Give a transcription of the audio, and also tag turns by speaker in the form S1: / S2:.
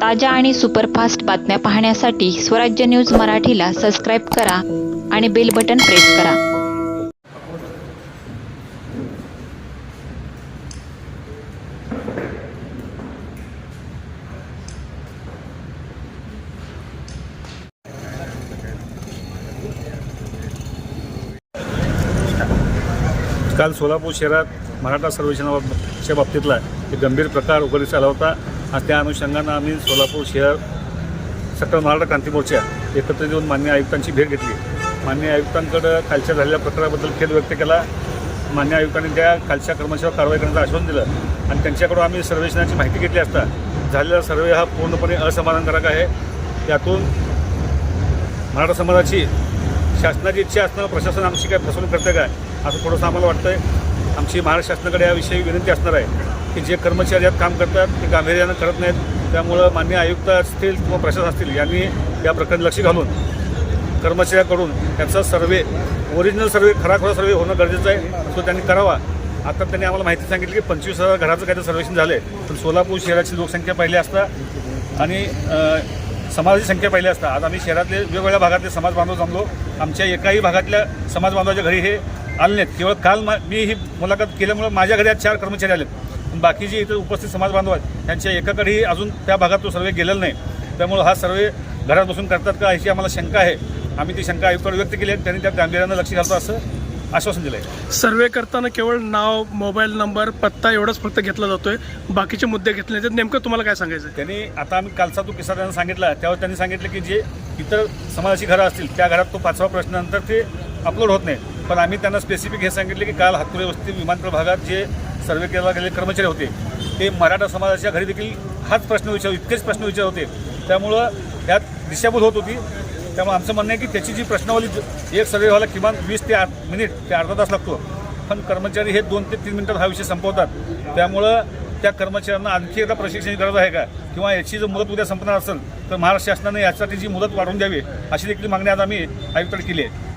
S1: ताज्या आणि सुपरफास्ट बातम्या पाहण्यासाठी स्वराज्य न्यूज मराठीला सबस्क्राईब करा आणि बेल बटन प्रेस करा.
S2: काल सोलापूर शहरात मराठा सर्वेक्षणाच्या बाबतीतला एक गंभीर प्रकार उघडीस आला होता. आणि त्या अनुषंगानं आम्ही सोलापूर शहर सकल महाराष्ट्र क्रांती मोर्चा एकत्र येऊन मान्य आयुक्तांची भेट घेतली. मान्य आयुक्तांकडं कालच्या झालेल्या प्रकाराबद्दल खेद व्यक्त केला. मान्य आयुक्तांनी त्या खालच्या कर्मचाऱ्यावर कारवाई करण्याचं आश्वासन दिलं. आणि त्यांच्याकडून आम्ही सर्वेक्षणाची माहिती घेतली असता झालेला सर्वे हा पूर्णपणे असमाधानकारक आहे. त्यातून मराठा समाजाची शासनाची इच्छा असताना प्रशासन आमची काय फसवणूक करते काय असं थोडंसं आम्हाला वाटतं आहे आमची महाराष्ट्र शासनाकडे याविषयी विनंती असणार आहे की जे कर्मचारी यात काम करतात ते गांभीर्यानं करत नाहीत. त्यामुळं मान्य आयुक्त असतील किंवा प्रशासन असतील यांनी या प्रकरणी लक्ष घालून कर्मचाऱ्याकडून त्याचा सर्वे ओरिजिनल सर्वे खरा खरा सर्वे होणं गरजेचं आहे. तो त्यांनी करावा. आता त्यांनी आम्हाला माहिती सांगितली की पंचवीस हजार घराचं काही सर्वेक्षण झालं आहे पण सोलापूर शहराची लोकसंख्या पहिली असता आणि समाजाची संख्या पहिली असता. आज आम्ही शहरातले वेगवेगळ्या भागातले समाज बांधव जमलो. आमच्या एकाही भागातल्या समाज बांधवाच्या घरी हे आले नाहीत. केवळ काल मा मी ही मुलाखत केल्यामुळं माझ्या घरी आज चार कर्मचारी आलेत. पण बाकी जे इथं उपस्थित समाज बांधव आहेत त्यांच्या एकाकडेही अजून त्या भागात तो सर्वे गेलेला नाही. त्यामुळं हा सर्वे घरात बसून करतात का अशी आम्हाला शंका आहे. आम्ही ती शंका आयुक्तांवर व्यक्त केली आहे त्यांनी त्या गांभीर्यानं लक्ष घालतो असं आश्वासन दिलं आहे
S3: सर्वे करताना केवळ नाव मोबाईल नंबर पत्ता एवढंच फक्त घेतला जातोय. बाकीचे मुद्दे घेतले जातात नेमकं तुम्हाला काय सांगायचं?
S2: त्यांनी आता आम्ही कालचा तो किस्सा त्यांना सांगितला त्यावर त्यांनी सांगितलं की जे इतर समाजाची घरं असतील त्या घरात तो पाचवा प्रश्नानंतर ते अपलोड होत नाही. पण आम्ही त्यांना स्पेसिफिक हे सांगितले की काल हातपुरे वस्ती विमानतळ भागात जे सर्वे केला गेलेले कर्मचारी होते ते मराठा समाजाच्या घरी देखील हाच प्रश्न विचार इतकेच प्रश्न विचार होते. त्यामुळं ह्यात दिशाभूल होत होती. त्यामुळे आमचं म्हणणं आहे की त्याची जी प्रश्नावली एक सर्वे व्हायला किमान वीस ते आठ मिनिट ते अर्धा तास लागतो. पण कर्मचारी हे दोन ते तीन मिनिटात हा विषय संपवतात. त्यामुळं त्या कर्मचाऱ्यांना आणखी एकदा प्रशिक्षणाची गरज आहे का? किंवा याची जर मुदत उद्या संपणार असेल तर महाराष्ट्र शासनाने यासाठी जी मुदत वाढवून द्यावी अशी देखील मागणी आज आम्ही आयुक्त केली आहे.